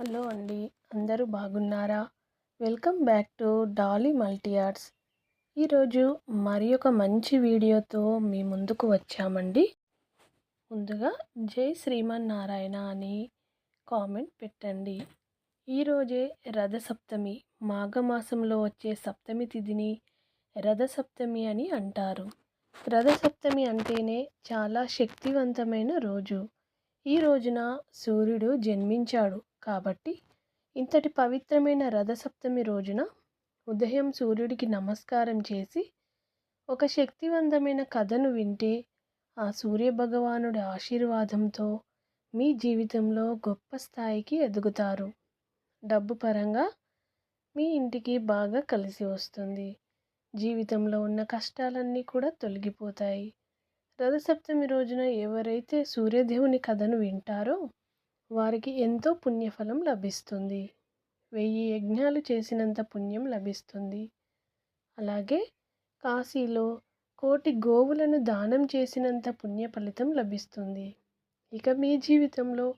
Hello అండి అందరూ బాగున్నారా? Welcome back to Dolly multi arts ఈరోజు మరి ఒక మంచి వీడియోతో మీ ముందుకు వచ్చామండి. ముందుగా జై శ్రీమన్నారాయణ అని కామెంట్ పెట్టండి. ఈరోజే రథసప్తమి మాఘమాసంలో వచ్చే సప్తమి తిథిని రథసప్తమి అని అంటారు. రథసప్తమి అంటేనే చాలా శక్తివంతమైన రోజు. ఈ రోజున సూర్యుడు జన్మించాడు. కాబట్టి ఇంతటి పవిత్రమైన రథసప్తమి రోజున ఉదయం సూర్యుడికి నమస్కారం చేసి ఒక శక్తివంతమైన కథను వింటే ఆ సూర్యభగవానుడి ఆశీర్వాదంతో మీ జీవితంలో గొప్ప స్థాయికి ఎదుగుతారు. డబ్బు పరంగా మీ ఇంటికి బాగా కలిసి వస్తుంది. జీవితంలో ఉన్న కష్టాలన్నీ కూడా తొలగిపోతాయి. రథసప్తమి రోజున ఎవరైతే సూర్యదేవుని కథను వింటారో వారికి ఎంతో పుణ్యఫలం లభిస్తుంది. వెయ్యి యజ్ఞాలు చేసినంత పుణ్యం లభిస్తుంది. అలాగే కాశీలో కోటి గోవులను దానం చేసినంత పుణ్య ఫలితం లభిస్తుంది. ఇక మీ జీవితంలో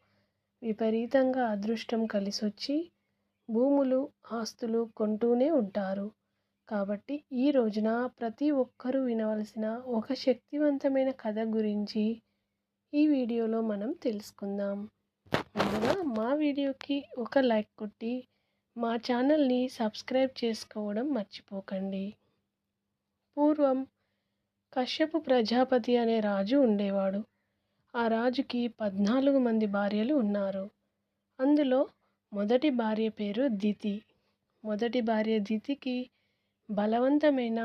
విపరీతంగా అదృష్టం కలిసొచ్చి భూములు ఆస్తులు కొంటూనే ఉంటారు. కాబట్టి ఈ రోజున ప్రతి ఒక్కరూ వినవలసిన ఒక శక్తివంతమైన కథ గురించి ఈ వీడియోలో మనం తెలుసుకుందాం. ముందుగా మా వీడియోకి ఒక లైక్ కొట్టి మా ఛానల్ని సబ్స్క్రైబ్ చేసుకోవడం మర్చిపోకండి. పూర్వం కశ్యపు ప్రజాపతి అనే రాజు ఉండేవాడు. ఆ రాజుకి పద్నాలుగు మంది భార్యలు ఉన్నారు. అందులో మొదటి భార్య పేరు దితి. మొదటి భార్య దితికి బలవంతమైన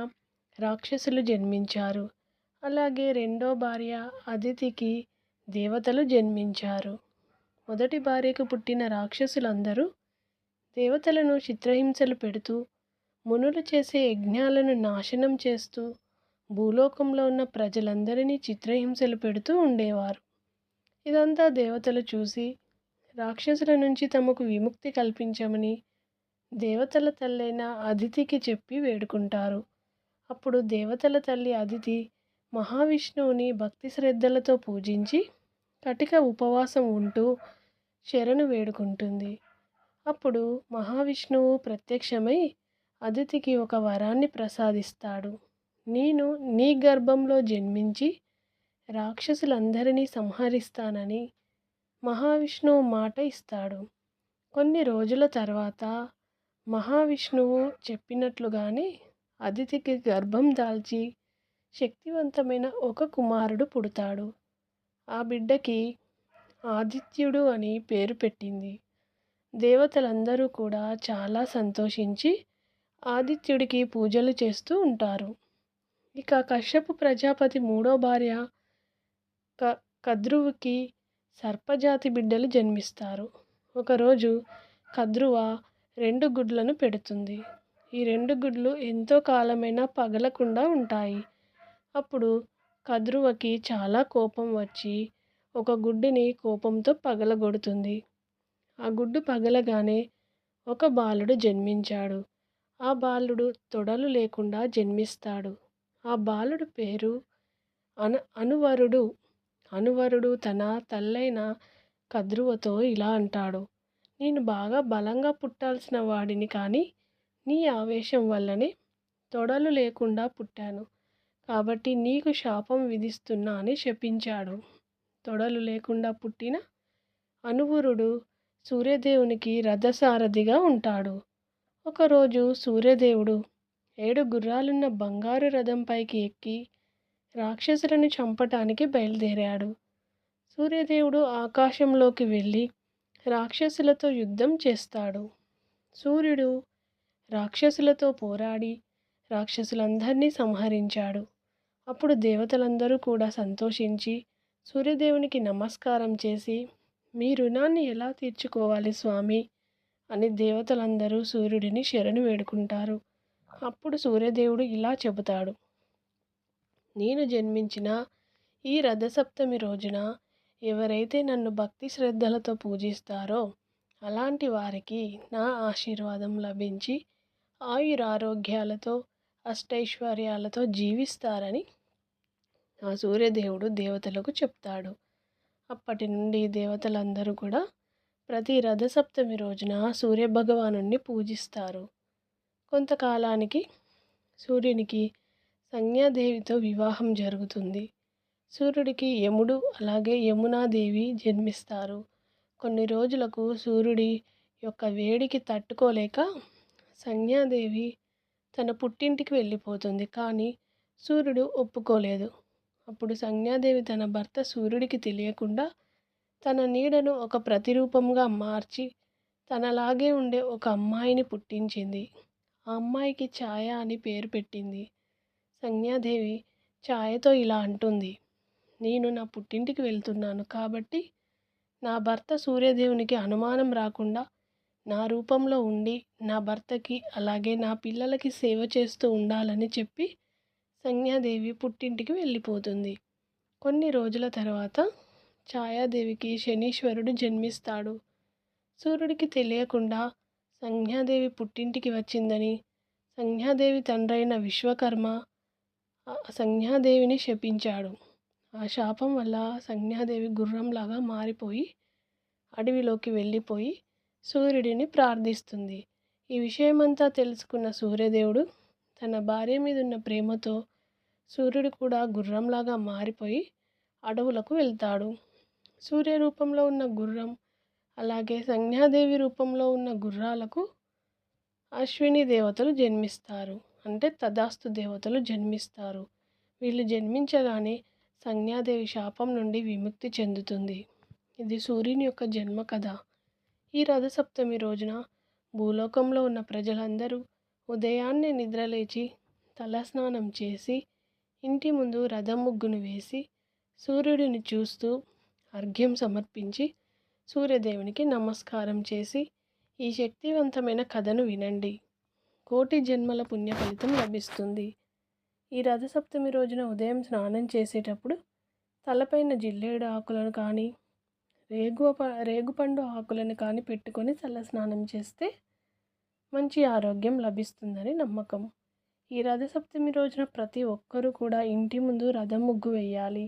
రాక్షసులు జన్మించారు. అలాగే రెండో భార్య అదితికి దేవతలు జన్మించారు. మొదటి భార్యకు పుట్టిన రాక్షసులందరూ దేవతలను చిత్రహింసలు పెడుతూ మునులు చేసే యజ్ఞాలను నాశనం చేస్తూ భూలోకంలో ఉన్న ప్రజలందరినీ చిత్రహింసలు పెడుతూ ఉండేవారు. ఇదంతా దేవతలు చూసి రాక్షసుల నుంచి తమకు విముక్తి కల్పించమని దేవతల తల్లైన అదితికి చెప్పి వేడుకుంటారు. అప్పుడు దేవతల తల్లి అదితి మహావిష్ణువుని భక్తి శ్రద్ధలతో పూజించి కటిక ఉపవాసం ఉంటూ శరణు వేడుకుంటుంది. అప్పుడు మహావిష్ణువు ప్రత్యక్షమై అదితికి ఒక వరాన్ని ప్రసాదిస్తాడు. నేను నీ గర్భంలో జన్మించి రాక్షసులందరినీ సంహరిస్తానని మహావిష్ణువు మాట ఇస్తాడు. కొన్ని రోజుల తర్వాత మహావిష్ణువు చెప్పినట్లుగానే అతిథికి గర్భం దాల్చి శక్తివంతమైన ఒక కుమారుడు పుడతాడు. ఆ బిడ్డకి ఆదిత్యుడు అని పేరు పెట్టింది. దేవతలందరూ కూడా చాలా సంతోషించి ఆదిత్యుడికి పూజలు చేస్తూ ఉంటారు. ఇక కశ్యపు ప్రజాపతి మూడో భార్య క కద్రువుకి సర్పజాతి బిడ్డలు జన్మిస్తారు. ఒకరోజు కద్రువ రెండు గుడ్లను పెడుతుంది. ఈ రెండు గుడ్లు ఎంతో కాలమైనా పగలకుండా ఉంటాయి. అప్పుడు కద్రువకి చాలా కోపం వచ్చి ఒక గుడ్డిని కోపంతో పగలగొడుతుంది. ఆ గుడ్డు పగలగానే ఒక బాలుడు జన్మించాడు. ఆ బాలుడు తొడలు లేకుండా జన్మిస్తాడు. ఆ బాలుడు పేరు అను అనువరుడు. అనువరుడు తన తల్లైన కద్రువతో ఇలా అంటాడు. నేను బాగా బలంగా పుట్టాల్సిన వాడిని కానీ నీ ఆవేశం వల్లనే తొడలు లేకుండా పుట్టాను. కాబట్టి నీకు శాపం విధిస్తున్నా అని శపించాడు. తొడలు లేకుండా పుట్టిన అనువురుడు సూర్యదేవునికి రథసారథిగా ఉంటాడు. ఒకరోజు సూర్యదేవుడు ఏడు గుర్రాలున్న బంగారు రథంపైకి ఎక్కి రాక్షసులను చంపటానికి బయలుదేరాడు. సూర్యదేవుడు ఆకాశంలోకి వెళ్ళి రాక్షసులతో యుద్ధం చేస్తాడు. సూర్యుడు రాక్షసులతో పోరాడి రాక్షసులందరినీ సంహరించాడు. అప్పుడు దేవతలందరూ కూడా సంతోషించి సూర్యదేవునికి నమస్కారం చేసి మీ రుణాన్ని ఎలా తీర్చుకోవాలి స్వామి అని దేవతలందరూ సూర్యుడిని శరణు వేడుకుంటారు. అప్పుడు సూర్యదేవుడు ఇలా చెబుతాడు. నేను జన్మించిన ఈ రథసప్తమి రోజున ఎవరైతే నన్ను భక్తి శ్రద్ధలతో పూజిస్తారో అలాంటి వారికి నా ఆశీర్వాదం లభించి ఆయురారోగ్యాలతో అష్టైశ్వర్యాలతో జీవిస్తారని ఆ సూర్యదేవుడు దేవతలకు చెప్తాడు. అప్పటి నుండి దేవతలందరూ కూడా ప్రతి రథసప్తమి రోజున సూర్యభగవాను పూజిస్తారు. కొంతకాలానికి సూర్యునికి సంజ్ఞాదేవితో వివాహం జరుగుతుంది. సూర్యుడికి యముడు అలాగే యమునాదేవి జన్మిస్తారు. కొన్ని రోజులకు సూర్యుడి యొక్క వేడికి తట్టుకోలేక సంజ్ఞాదేవి తన పుట్టింటికి వెళ్ళిపోతుంది. కానీ సూర్యుడు ఒప్పుకోలేదు. అప్పుడు సంజ్ఞాదేవి తన భర్త సూర్యుడికి తెలియకుండా తన నీడను ఒక ప్రతిరూపంగా మార్చి తనలాగే ఉండే ఒక అమ్మాయిని పుట్టించింది. ఆ అమ్మాయికి ఛాయ అని పేరు పెట్టింది. సంజ్ఞాదేవి ఛాయతో ఇలా అంటుంది నేను నా పుట్టింటికి వెళ్తున్నాను కాబట్టి నా భర్త సూర్యదేవునికి అనుమానం రాకుండా నా రూపంలో ఉండి నా భర్తకి అలాగే నా పిల్లలకి సేవ చేస్తూ ఉండాలని చెప్పి సంజ్ఞాదేవి పుట్టింటికి వెళ్ళిపోతుంది. కొన్ని రోజుల తర్వాత ఛాయాదేవికి శనీశ్వరుడు జన్మిస్తాడు. సూర్యుడికి తెలియకుండా సంజ్ఞాదేవి పుట్టింటికి వచ్చిందని సంజ్ఞాదేవి తండ్రైన విశ్వకర్మ సంజ్ఞాదేవిని శపించాడు. ఆ శాపం వల్ల సంజ్ఞాదేవి గుర్రంలాగా మారిపోయి అడవిలోకి వెళ్ళిపోయి సూర్యుడిని ప్రార్థిస్తుంది. ఈ విషయమంతా తెలుసుకున్న సూర్యదేవుడు తన భార్య మీద ఉన్న ప్రేమతో సూర్యుడు కూడా గుర్రంలాగా మారిపోయి అడవులకు వెళ్తాడు. సూర్య రూపంలో ఉన్న గుర్రం అలాగే సంజ్ఞాదేవి రూపంలో ఉన్న గుర్రాలకు అశ్విని దేవతలు జన్మిస్తారు. అంటే తదాస్తు దేవతలు జన్మిస్తారు. వీళ్ళు జన్మించగానే సంజ్ఞాదేవి శాపం నుండి విముక్తి చెందుతుంది. ఇది సూర్యుని యొక్క జన్మ కథ. ఈ రథసప్తమి రోజున భూలోకంలో ఉన్న ప్రజలందరూ ఉదయాన్నే నిద్రలేచి తలస్నానం చేసి ఇంటి ముందు రథం ముగ్గును వేసి సూర్యుడిని చూస్తూ అర్ఘ్యం సమర్పించి సూర్యదేవునికి నమస్కారం చేసి ఈ శక్తివంతమైన కథను వినండి. కోటి జన్మల పుణ్య ఫలితం లభిస్తుంది. ఈ రథసప్తమి రోజున ఉదయం స్నానం చేసేటప్పుడు తలపైన జిల్లేడు ఆకులను కానీ రేగు రేగుపండు ఆకులను కానీ పెట్టుకొని తల స్నానం చేస్తే మంచి ఆరోగ్యం లభిస్తుందని నమ్మకం. ఈ రథసప్తమి రోజున ప్రతి ఒక్కరూ కూడా ఇంటి ముందు రథం ముగ్గు వేయాలి.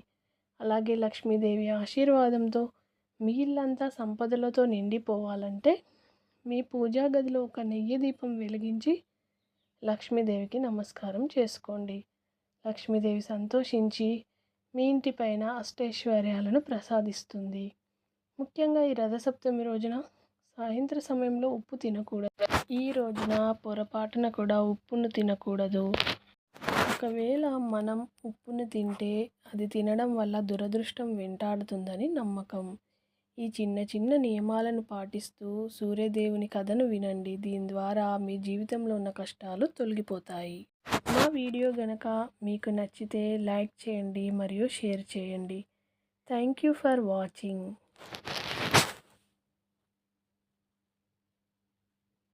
అలాగే లక్ష్మీదేవి ఆశీర్వాదంతో మీ ఇల్లంతా సంపదలతో నిండిపోవాలంటే మీ పూజా గదిలో ఒక నెయ్యి దీపం వెలిగించి లక్ష్మీదేవికి నమస్కారం చేసుకోండి. లక్ష్మీదేవి సంతోషించి మీ ఇంటిపైన అష్టైశ్వర్యాలను ప్రసాదిస్తుంది. ముఖ్యంగా ఈ రథసప్తమి రోజున సాయంత్ర సమయంలో ఉప్పు తినకూడదు. ఈ రోజున పొరపాటున కూడా ఉప్పును తినకూడదు. ఒకవేళ మనం ఉప్పును తింటే అది తినడం వల్ల దురదృష్టం వెంటాడుతుందని నమ్మకం. ఈ చిన్న చిన్న నియమాలను పాటిస్తూ సూర్యదేవుని కథను వినండి. దీని ద్వారా మీ జీవితంలో ఉన్న కష్టాలు తొలగిపోతాయి. మా వీడియో గనక మీకు నచ్చితే లైక్ చేయండి మరియు షేర్ చేయండి. Thank you for watching.